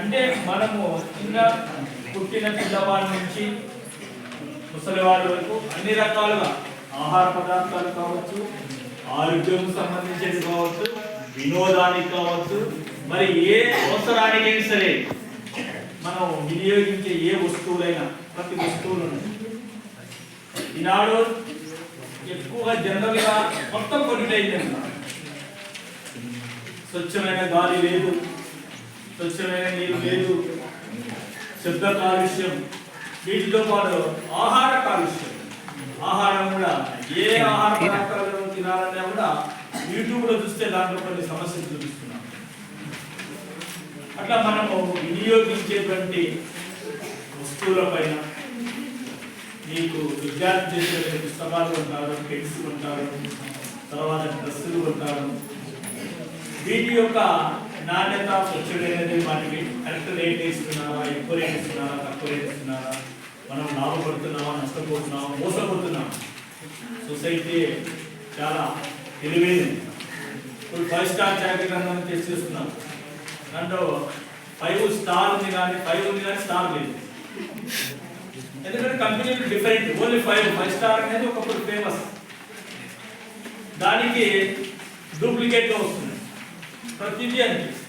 అంటే మనము చిన్న పుట్టిన పిల్లవాడి నుంచి ముసలివాడి వరకు అన్ని రకాలుగా ఆహార పదార్థాలు కావచ్చు ఆరోగ్యం సంబంధించేది కావచ్చు వినోదానికి కావచ్చు మరి ఏ అవసరానికైనా సరే మనం వినియోగించే ఏ వస్తువులైనా ప్రతి వస్తువులు ఈనాడు ఎక్కువగా జనరల్గా మొత్తం కొనిటైంది స్వచ్ఛమైన గాలి లేదు. స్వచ్ఛమైన నీరు లేదు శబ్ద కాలుష్యం వీటితో పాటు ఆహార కాలుష్యం. ఆహారం కూడా ఏ ఆహార పదార్థాలను తినాలన్నా కూడా యూట్యూబ్లో చూస్తే దాంట్లో కొన్ని సమస్యలు చూపిస్తున్నాం. అట్లా మనము వినియోగించేటువంటి వస్తువుల పైన మీకు విద్యార్థి చేసే పుస్తకాలు ఉంటారు పెన్స్ ఉంటారు తర్వాత డ్రెస్సులు ఉంటారు. వీటి యొక్క నాణ్యత స్వచ్ఛమైనది వాటికి కరెక్ట్ రేట్ ఇస్తున్నారా ఎక్కువ రేట్ ఇస్తున్నారా తక్కువ రేట్ ఇస్తున్నారా మనం లాభపడుతున్నామా నష్టపోతున్నామా మోసపోతున్నామా? సొసైటీ చాలా తెలివైనది. ఇప్పుడు ఫైవ్ స్టార్ జాకెట్ అందరం తెచ్చిస్తున్నాం దాంట్లో ఫైవ్ స్టార్ ఉంది కానీ ఫైవ్ ఉంది కానీ స్టార్ లేదు. ఎందుకంటే కంపెనీలు different only five five star అనేది ఒకప్పుడు ఫేమస్. దానికి డూప్లికేట్ వస్తుంది. ప్రతిదీ అనిపిస్తుంది.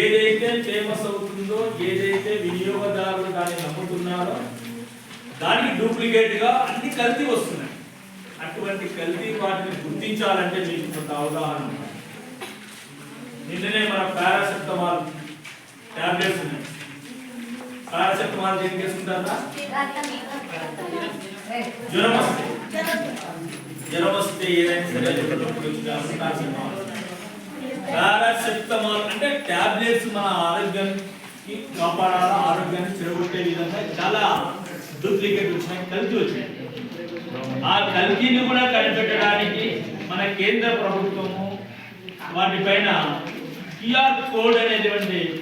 ఏదైతే ఫేమస్ అవుతుందో ఏదైతే వినియోగదారులు దాన్ని నమ్ముతున్నారో దానికి డూప్లికేట్గా అన్ని కల్తీ వస్తున్నాయి. అటువంటి కల్తీ వాటిని గుర్తించాలంటే మీకు కొంత అవగాహన నిన్ననే మన పారాసెప్టమాల్ టాబ్లెట్స్ ఉన్నాయి. పారాసెప్టమాల్ ఏం చేసుకుంటారా జ్వరం వస్తే. జ్వరం వస్తే ఏదైనా సరే జ్వరం పారాసెప్టమాల్ అంటే టాబ్లెట్స్ మన ఆరోగ్యానికి కాపాడాలా ఆరోగ్యాన్ని చెడగొట్టే విధంగా చాలా డూప్లికేట్ వచ్చినాయి కలిసి వచ్చినాయి. ఆ కల్తీని కూడా కనిపెట్టడానికి మన కేంద్ర ప్రభుత్వము వాటిపైన క్యూఆర్ కోడ్ అనేది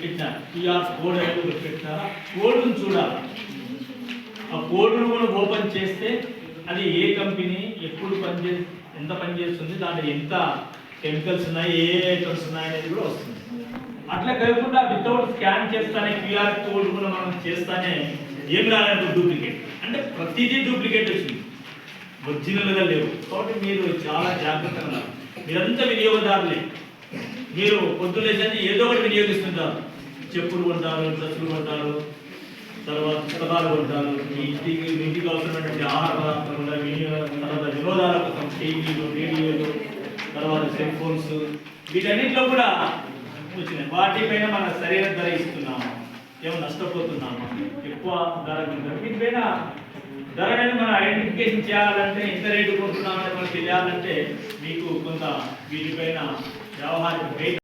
పెట్టినారు. క్యూఆర్ కోడ్ అనేది ఒకటి పెట్టినారు? కోడ్ను చూడాలి. ఆ కోడ్ను కూడా ఓపెన్ చేస్తే అది ఏ కంపెనీ ఎప్పుడు పనిచే ఎంత పనిచేస్తుంది దాంట్లో ఎంత కెమికల్స్ ఉన్నాయి ఏ ఐటమ్స్ ఉన్నాయి అనేది కూడా వస్తుంది. అట్లా కాకుండా వితౌట్ స్కాన్ చేస్తానే క్యూఆర్ కోడ్ కూడా మనం చేస్తానే ఏం రాలేదు డూప్లికేట్. అంటే ప్రతిదీ డూప్లికేట్ వచ్చింది. ఒరిజినల్గా లేవు. కాబట్టి మీరు చాలా జాగ్రత్తగా మీరంతా వినియోగదారులే. మీరు పొద్దులేసరికి ఏదో ఒకటి వినియోగిస్తుంటారు. చెప్పులు కొంటారు డ్రెస్సులు కొంటారు తర్వాత పుస్తకాలు కొంటారు. మీ ఇంటికి ఇంటికి అవసరమైనటువంటి ఆహార పదార్థాలు కూడా వినియోగ తర్వాత వినోదాల కోసం టీవీలు రేడియోలు తర్వాత సెల్ ఫోన్స్ వీటన్నిటిలో కూడా వచ్చినాయి. వాటిపైన మన సరైన ధర ఇస్తున్నాము. ఏమో నష్టపోతున్నాము. ఎక్కువ ధర వీటిపైన ధర అనేది మనం ఐడెంటిఫికేషన్ చేయాలంటే ఎంత రేటు కొంటున్నామని మనకు తెలియాలంటే మీకు కొంత వీటిపైన వ్యవహారం